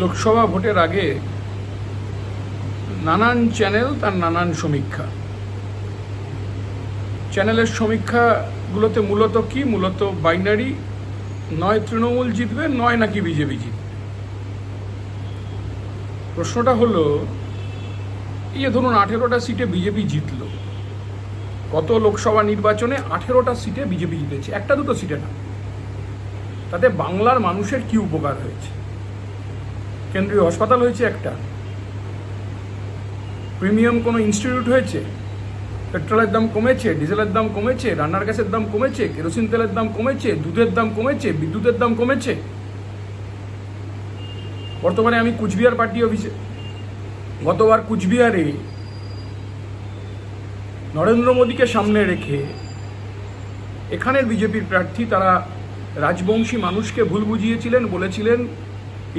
লোকসভা ভোটের আগে নানান চ্যানেল তার নানান সমীক্ষা। চ্যানেলের সমীক্ষাগুলোতে মূলত কি? মূলত বাইনারি, নয় তৃণমূল জিতবে, নয় নাকি বিজেপি জিতবে। প্রশ্নটা হলো, এই যে ধরুন আঠেরোটা সিটে বিজেপি জিতলো। গত লোকসভা নির্বাচনে আঠেরোটা সিটে বিজেপি জিতেছে? একটা দুটো সিটে না। তাতে বাংলার মানুষের কি উপকার হয়েছে? কেন্দ্রীয় হাসপাতাল হয়েছে একটা। প্রিমিয়াম কোনো ইনস্টিটিউট হয়েছে? পেট্রোলের দাম কমেছে, ডিজেলের দাম কমেছে, রান্নার গ্যাসের দাম কমেছে, কেরোসিন তেলের দাম কমেছে, দুধের দাম কমেছে, বিদ্যুতের দাম কমেছে। বর্তমানে আমি কুচবিহার পার্টি অফিসে। গতবার কুচবিহারে নরেন্দ্র মোদীকে সামনে রেখে এখানের বিজেপির প্রার্থী তারা রাজবংশী মানুষকে ভুল বুঝিয়েছিলেন, বলেছিলেন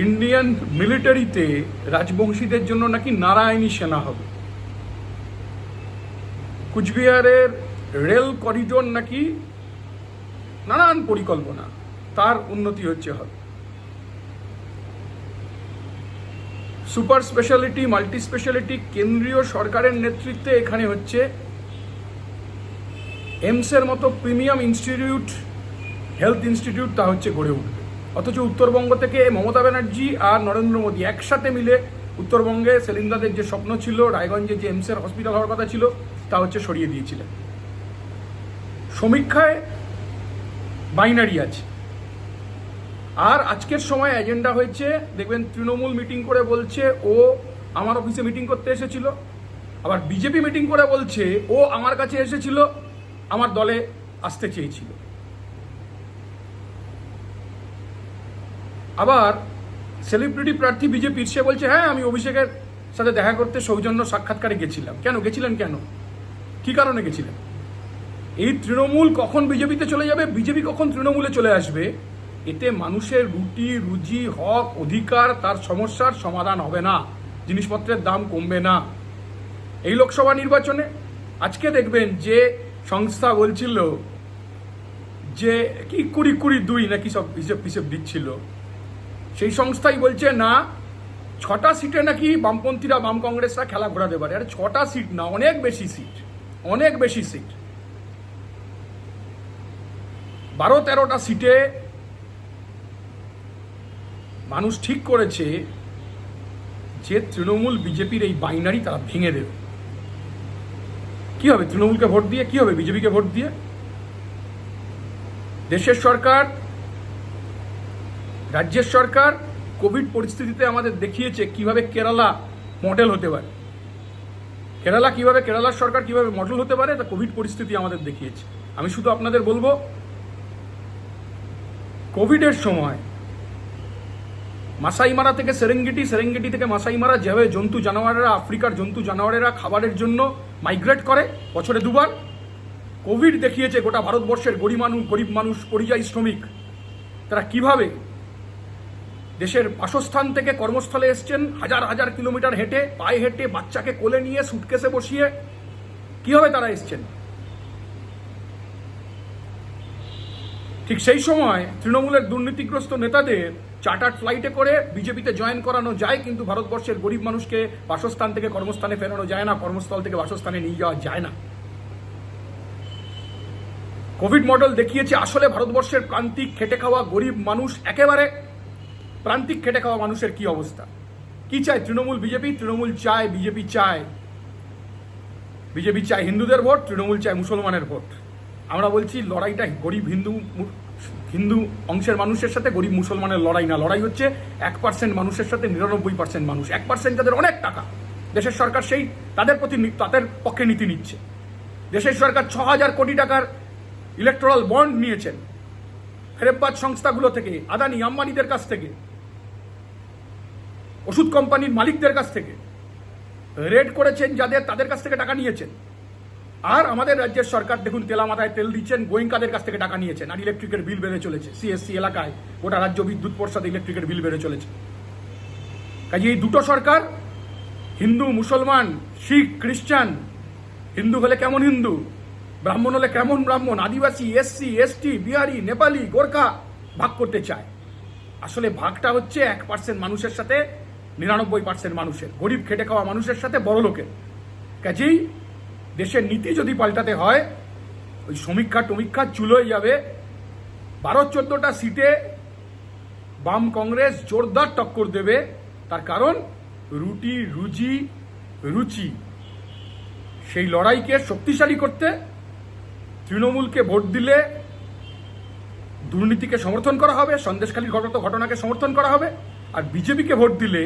ইন্ডিয়ান মিলিটারিতে রাজবংশীদের জন্য নাকি নারায়ণী সেনা হবে। কুচবিহারের রেল করিডোর নাকি নানান পরিকল্পনা, তার উন্নতি হচ্ছে হবে। সুপার স্পেশালিটি, মাল্টি স্পেশালিটি কেন্দ্রীয় সরকারের নেতৃত্বে এখানে হচ্ছে এমসের মতো প্রিমিয়াম ইনস্টিটিউট, হেলথ ইনস্টিটিউট তা হচ্ছে গড়ে উঠবে। অথচ উত্তরবঙ্গ থেকে মমতা ব্যানার্জি আর নরেন্দ্র মোদী একসাথে মিলে উত্তরবঙ্গে সেলিন্দাদের যে স্বপ্ন ছিল রায়গঞ্জে যে এমসের হসপিটাল হওয়ার কথা ছিল, তা হচ্ছে সরিয়ে দিয়েছিলেন। সমীক্ষায় বাইনারি আছে। আর আজকের সময় এজেন্ডা হয়েছে, দেখবেন তৃণমূল মিটিং করে বলছে, ও আমার অফিসে মিটিং করতে এসেছিল। আবার বিজেপি মিটিং করে বলছে, ও আমার কাছে এসেছিল, আমার দলে আসতে চেয়েছিল। আবার সেলিব্রিটি প্রার্থী বিজেপির সে বলছে হ্যাঁ আমি অভিষেকের সাথে দেখা করতে সৌজন্য সাক্ষাৎকারে গেছিলাম। কেন? গেছিলেন কেন? কি কারণে গেছিলেন? এই তৃণমূল কখন বিজেপিতে চলে যাবে? বিজেপি কখন তৃণমূলে চলে আসবে? এতে মানুষের রুটি, রুজি, হক, অধিকার, তার সমস্যার সমাধান হবে না। জিনিসপত্রের দাম কমবে না। এই লোকসভা নির্বাচনে আজকে দেখবেন যে সংস্থা বলছিল যে কি কুড়ি কুড়ি দুই নাকি সব হিসেব হিসেব দিচ্ছিল। সেই সংস্থাই বলছে, না, ছটা সিটে নাকি বামপন্থীরা, বাম কংগ্রেসরা খেলা ঘোরাতে পারে। আরে, ছটা সিট না, অনেক বেশি সিট, অনেক বেশি সিট। বারো তেরোটা সিটে মানুষ ঠিক করেছে যে তৃণমূল বিজেপির এই বাইনারি তারা ভেঙে দেবে। কি হবে, তৃণমূলকে ভোট দিয়ে, কি হবে, বিজেপিকে ভোট দিয়ে? দেশের সরকার রাজ্যের সরকার কোভিড পরিস্থিতিতে আমাদের দেখিয়েছে কীভাবে কেরালা মডেল হতে পারে। কেরালা কীভাবে কেরালার সরকার কীভাবে মডেল হতে পারে, তা কোভিড পরিস্থিতি আমাদের দেখিয়েছে। আমি শুধু আপনাদের বলব, কোভিডের সময় মাসাইমারা থেকে সেরেঙ্গিটি সেরেঙ্গিটি থেকে মাসাইমারা যেভাবে জন্তু জানোয়ারেরা, আফ্রিকার জন্তু জানোয়ারেরা খাবারের জন্য মাইগ্রেট করে বছরে দুবার, কোভিড দেখিয়েছে গোটা ভারতবর্ষের গরিব মানুষ গরিব মানুষ, পরিযায়ী শ্রমিক, তারা কীভাবে দেশের বাসস্থান থেকে কর্মস্থলে এসছেন হাজার হাজার কিলোমিটার হেঁটে, পায়ে হেঁটে বাচ্চাকে কোলে নিয়ে সুটকেসে বসিয়ে। কীভাবে তারা এসছেন? ঠিক সেই সময় তৃণমূলের দুর্নীতিগ্রস্ত নেতাদের চার্টার্ড ফ্লাইটে করে বিজেপিতে জয়েন করানো যায়, কিন্তু ভারতবর্ষের গরিব মানুষকে বাসস্থান থেকে কর্মস্থানে ফেরানো যায় না, কর্মস্থল থেকে বাসস্থানে নিয়ে যাওয়া যায় না। কোভিড মডেল দেখিয়েছে, আসলে ভারতবর্ষের প্রান্তিক খেটে খাওয়া গরিব মানুষ একেবারে প্রান্তিক খেটে খাওয়া মানুষের কি অবস্থা? কি চায় তৃণমূল বিজেপি? তৃণমূল চায় বিজেপি চায় বিজেপি চায় হিন্দুদের ভোট, তৃণমূল চায় মুসলমানের ভোট। আমরা বলছি লড়াইটা গরিব হিন্দু হিন্দু অংশের মানুষের সাথে, গরিব মুসলমানের লড়াই না। লড়াই হচ্ছে এক পার্সেন্ট মানুষের সাথে, নিরানব্বই পার্সেন্ট মানুষ। এক পার্সেন্ট যাদের অনেক টাকা, দেশের সরকার সেই, তাদের প্রতি তাদের পক্ষে নীতি নিচ্ছে। দেশের সরকার ছ হাজার কোটি টাকার ইলেকট্রাল বন্ড নিয়েছেন। ফেরেববাজ সংস্থাগুলো থেকে, আদানি, আম্বানিদের কাছ থেকে ওষুধ কোম্পানির মালিকদের কাছ থেকে। রেড করেছেন যাদের, তাদের কাছ থেকে টাকা নিয়েছেন। আর আমাদের রাজ্যের সরকার, দেখুন, তেলা মাথায় তেল দিচ্ছেন গোয়েঙ্কাদের কাছ থেকে টাকা নিয়েছেন, আর ইলেকট্রিকের বিল বেড়ে চলেছে সিএসসি এলাকায়, গোটা রাজ্য বিদ্যুৎ পর্ষদ ইলেকট্রিকের বিল বেড়ে চলেছে। কাজে এই দুটো সরকার, হিন্দু, মুসলমান, শিখ, খ্রিস্টান, হিন্দু হলে কেমন হিন্দু, ব্রাহ্মণ হলে কেমন ব্রাহ্মণ, আদিবাসী এসসি এসটি বিহারি, নেপালি, গোর্খা ভাগ করতে চায়। আসলে ভাগটা হচ্ছে এক পার্সেন্ট মানুষের সাথে নিরানব্বই পার্সেন্ট মানুষের। গরিব খেটে খাওয়া মানুষের সাথে বড় লোকের। কাজেই দেশের নীতি যদি পাল্টাতে হয়, ওই সমীক্ষা টমীক্ষা চুলোয় যাবে। বারো চোদ্দোটা সিটে বাম কংগ্রেস জোরদার টক্কর দেবে। তার কারণ, রুটি, রুজি, রুচি। সেই লড়াইকে শক্তিশালী করতে তৃণমূলকে ভোট দিলে দুর্নীতিকে সমর্থন করা হবে, সন্দেশখালীর ঘটনা ঘটনাকে সমর্থন করা হবে। আর বিজেপিকে ভোট দিলে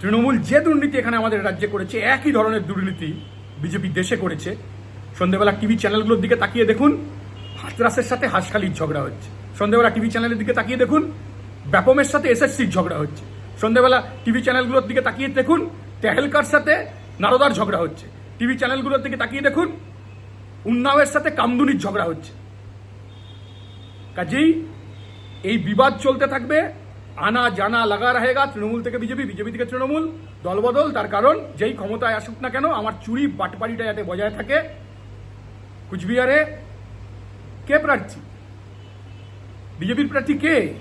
তৃণমূল যে দুর্নীতি এখানে আমাদের রাজ্যে করেছে, একই ধরনের দুর্নীতি বিজেপি দেশে করেছে। সন্ধ্যেবেলা টিভি চ্যানেলগুলোর দিকে তাকিয়ে দেখুন, হাতরাসের সাথে হাঁসখালির ঝগড়া হচ্ছে। সন্ধ্যেবেলা টিভি চ্যানেলের দিকে তাকিয়ে দেখুন, ব্যাপমের সাথে এসএসসির ঝগড়া হচ্ছে। সন্ধ্যেবেলা টিভি চ্যানেলগুলোর দিকে তাকিয়ে দেখুন, তেহেলকার সাথে নারদার ঝগড়া হচ্ছে। টিভি চ্যানেলগুলোর দিকে তাকিয়ে দেখুন, উন্নাওয়ের সাথে কামদুনির ঝগড়া হচ্ছে। কাজেই এই বিবাদ চলতে থাকবে। আনা জানা লাগা রাহেগা তৃণমূল থেকে বিজেপি বিজেপি থেকে তৃণমূল। দলবদল, তার কারণ যেই ক্ষমতায় আসুক না কেন, আমার চুরি বাটপাড়িটা যাতে বজায় থাকে। কুচবিহারে কে প্রার্থী? বিজেপির প্রার্থী কে?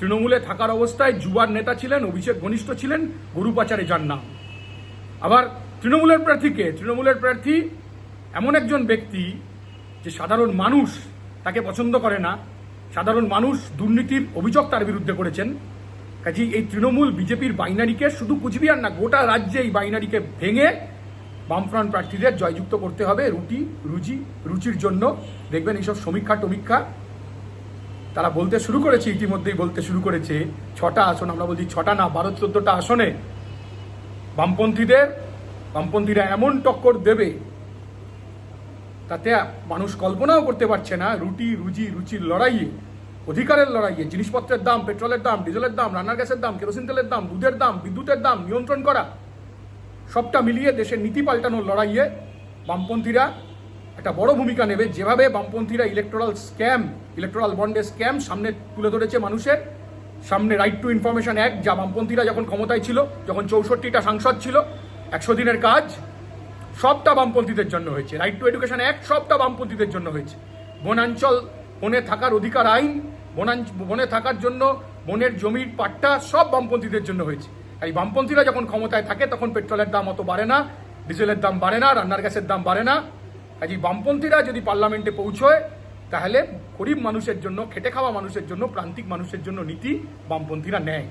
তৃণমূলে থাকার অবস্থায় যুবার নেতা ছিলেন, অভিষেক ঘনিষ্ঠ ছিলেন গরু পাচারে যার নাম। আবার তৃণমূলের প্রার্থী কে? তৃণমূলের প্রার্থী এমন একজন ব্যক্তি যে সাধারণ মানুষ তাকে পছন্দ করে না। সাধারণ মানুষ দুর্নীতির অভিযোগ তার বিরুদ্ধে করেছেন। কাজেই এই তৃণমূল বিজেপির বাইনারিকে শুধু কুচবিহার না, গোটা রাজ্যে এই বাইনারিকে ভেঙে বামফ্রন্ট প্রার্থীদের জয়যুক্ত করতে হবে রুটি, রুজি, রুচির জন্য। দেখবেন এইসব সমীক্ষা টমীক্ষা তারা বলতে শুরু করেছে, ইতিমধ্যেই বলতে শুরু করেছে। ছটা আসন, আমরা বলছি ছটা না, বারো চোদ্দটা আসনে। বামপন্থীদের, বামপন্থীরা এমন টক্কর দেবে তাতে মানুষ কল্পনাও করতে পারছে না রুটি, রুজি, রুচির লড়াইয়ে। অধিকারের লড়াইয়ে, জিনিসপত্রের দাম, পেট্রোলের দাম, ডিজেলের দাম, রান্নার গ্যাসের দাম, কেরোসিন তেলের দাম, দুধের দাম, বিদ্যুতের দাম, নিয়ন্ত্রণ করা। সবটা মিলিয়ে দেশের নীতি পাল্টানোর লড়াইয়ে বামপন্থীরা একটা বড় ভূমিকা নেবে। যেভাবে বামপন্থীরা ইলেকট্রাল স্ক্যাম ইলেকট্রাল বন্ডের স্ক্যাম সামনে তুলে ধরেছে মানুষের, সামনে রাইট টু ইনফরমেশন অ্যাক্ট যা বামপন্থীরা যখন ক্ষমতায় ছিল, যখন চৌষট্টিটা সাংসদ ছিল, একশো দিনের কাজ সবটা বামপন্থীদের জন্য হয়েছে। রাইট টু এডুকেশন অ্যাক্ট সবটা বামপন্থীদের জন্য হয়েছে। বনাঞ্চল, বনে থাকার অধিকার আইন, বনাঞ্চ, বনে থাকার জন্য বনের জমির পাট্টা সব বামপন্থীদের জন্য হয়েছে। এই বামপন্থীরা যখন ক্ষমতায় থাকে, তখন পেট্রোলের দাম অত বাড়ে না, ডিজেলের দাম বাড়ে না, রান্নার গ্যাসের দাম বাড়ে না। কাজে বামপন্থীরা যদি পার্লামেন্টে পৌঁছয়, তাহলে গরিব মানুষের জন্য, খেটে খাওয়া মানুষের জন্য, প্রান্তিক মানুষের জন্য নীতি বামপন্থীরা নেয়।